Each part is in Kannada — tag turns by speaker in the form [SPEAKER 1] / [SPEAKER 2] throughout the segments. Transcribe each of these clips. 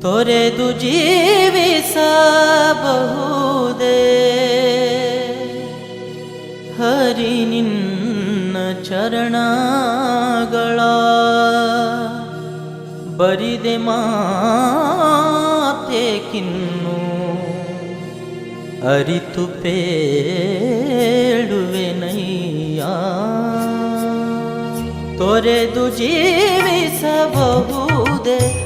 [SPEAKER 1] ತೊರೆದು ಜೀವಿಸಬಹುದೇ? ಹರಿ ನಿನ್ನ ಚರಣಗಳ ಬರಿದೆ ಮಾತೆ ಕಿನ್ನು. ಅರಿತು ಪೇಳುವೆನಯ್ಯ ತೊರೆದು ಜೀವಿಸಬಹುದೇ?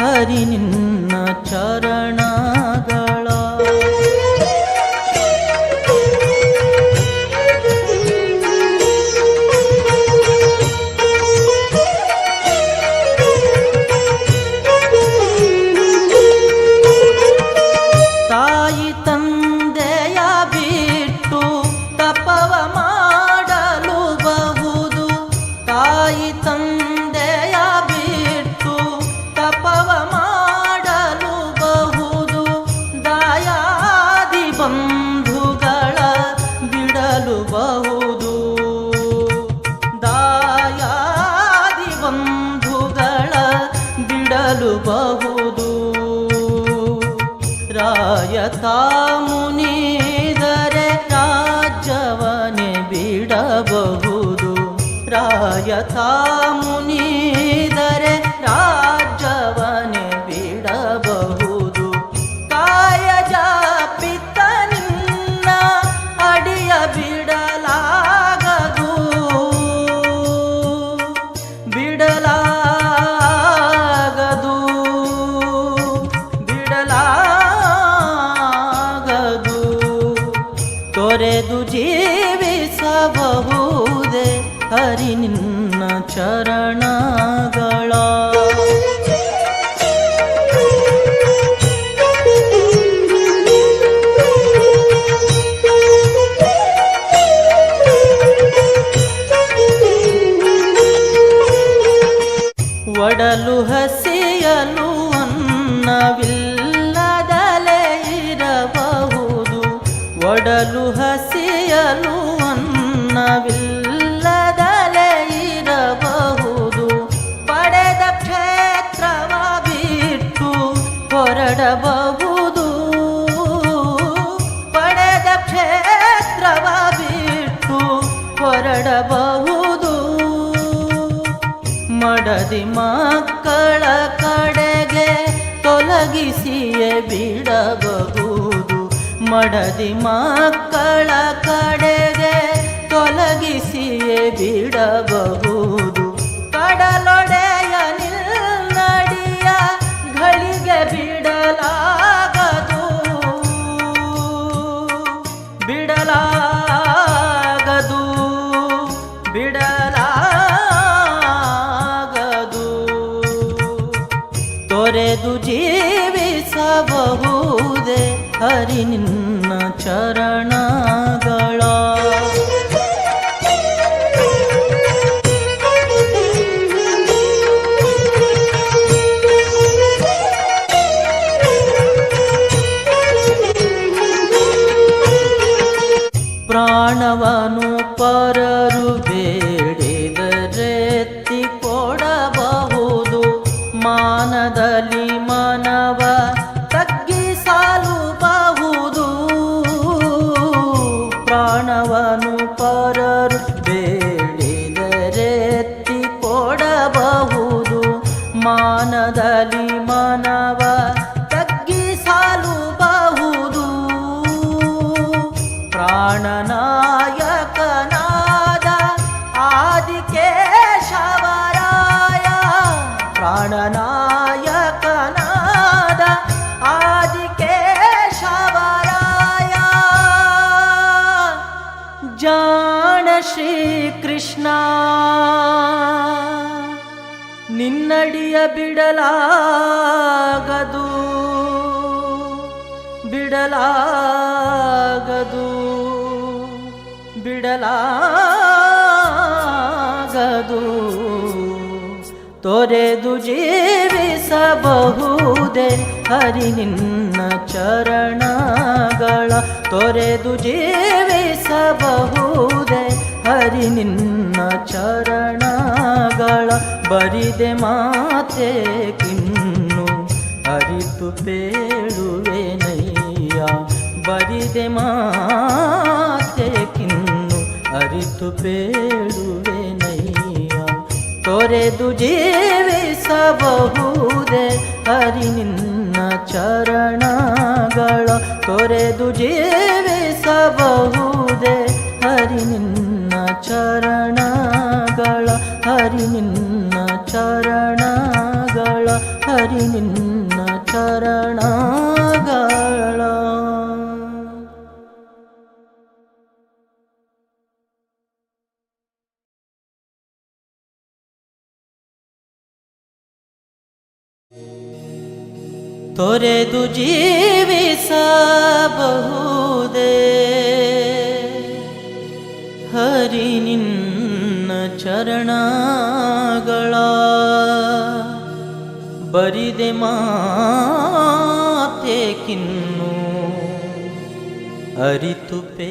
[SPEAKER 1] हरिनिन्द चरणा ರಾಯತ ಮುನಿದರೆ ರಾಜ್ಯವನೆ ಬಿಡಬಹುದು. ರಾಯತಾ ಮುನಿದರೆ ತೊರೆದು ಜೀವಿಸಬಹುದೇ? ಹರಿ ನಿನ್ನ ಚರಣಗಳ. ಒಡಲು ಹಸಿಯಲು ಅನ್ನವಿಲ್ಲದಲೇ ಇರಬಹುದು. ಒಡಲು ಹಸಿಯಲು ಅನ್ನವಿಲ್ಲದಲೇ ಇರಬಹುದು. ಪಡೆದ ಕ್ಷೇತ್ರವ ಬಿಟ್ಟು ಹೊರಡಬಹುದು. ಪಡೆದ ಕ್ಷೇತ್ರವ ಬಿಟ್ಟು ಹೊರಡಬಹುದು. ಮಡದಿ ಮಕ್ಕಳ ಮಡದಿ ಮಕ್ಕಳ ಕಡೆಗೆ ತೊಲಗಿಸಿಯೇ ಬಿಡಬಹುದು. ಕಡಲೊಡೆಯ ನಿಲ್ಲಡಿಯ ಗಳಿಗೆ ಬಿಡಲಾಗದು. ಬಿಡಲಾಗದು. ಬಿಡಲಾಗದು. ತೊರೆದು ಜೀವಿಸಬಹುದೇ. ಹರಿ ನಿನ್ನ ಚರಣಗಳ ಪ್ರಾಣವನು ಪರರು ಪ್ರಾಣವನು ಶ್ರೀಕೃಷ್ಣ ನಿನ್ನಡಿಯ ಬಿಡಲಾಗದು ಬಿಡಲಾಗದು ಬಿಡಲಾಗದು. ತೊರೆದು ಜೀವಿಸಬಹುದೇ ಹರಿ ನಿನ್ನ ಚರಣಗಳ. ತೊರೆದು ಜೀವಿಸಬಹುದೇ ಹರಿ ನಿನ್ನ ಚರಣಗಳ ಬರಿದೆ ಮಾತೆ ಕಿನ್ನು. ಅರಿತು ಪೇಳುವೆನಯ್ಯ ಬರಿದೆ ಮಾತೆ ಕಿನ್ನು. ಅರಿತು ಪೇಳುವೆನಯ್ಯ ತೊರೆದು ಜೀವಿಸಬಹುದೇ ಹರಿ ನಿನ್ನ ಚರಣಗಳ. ತೊರೆದು ಜೀವಿಸಬಹುದೇ ಹರಿ ನಿನ್ನ ಚರಣಗಳ ಹರಿ ನಿನ್ನ ಚರಣಗಳ ಹರಿ ನಿನ್ನ ಚರಣಗಳ. ತೊರೆದು ಜೀವಿಸಬಹುದೇ? ನಿನ್ನ ಚರಣಗಳ ಬರಿದೆ ಮಾತೆ ಕಿನ್ನು ಅರಿತು ಪೇ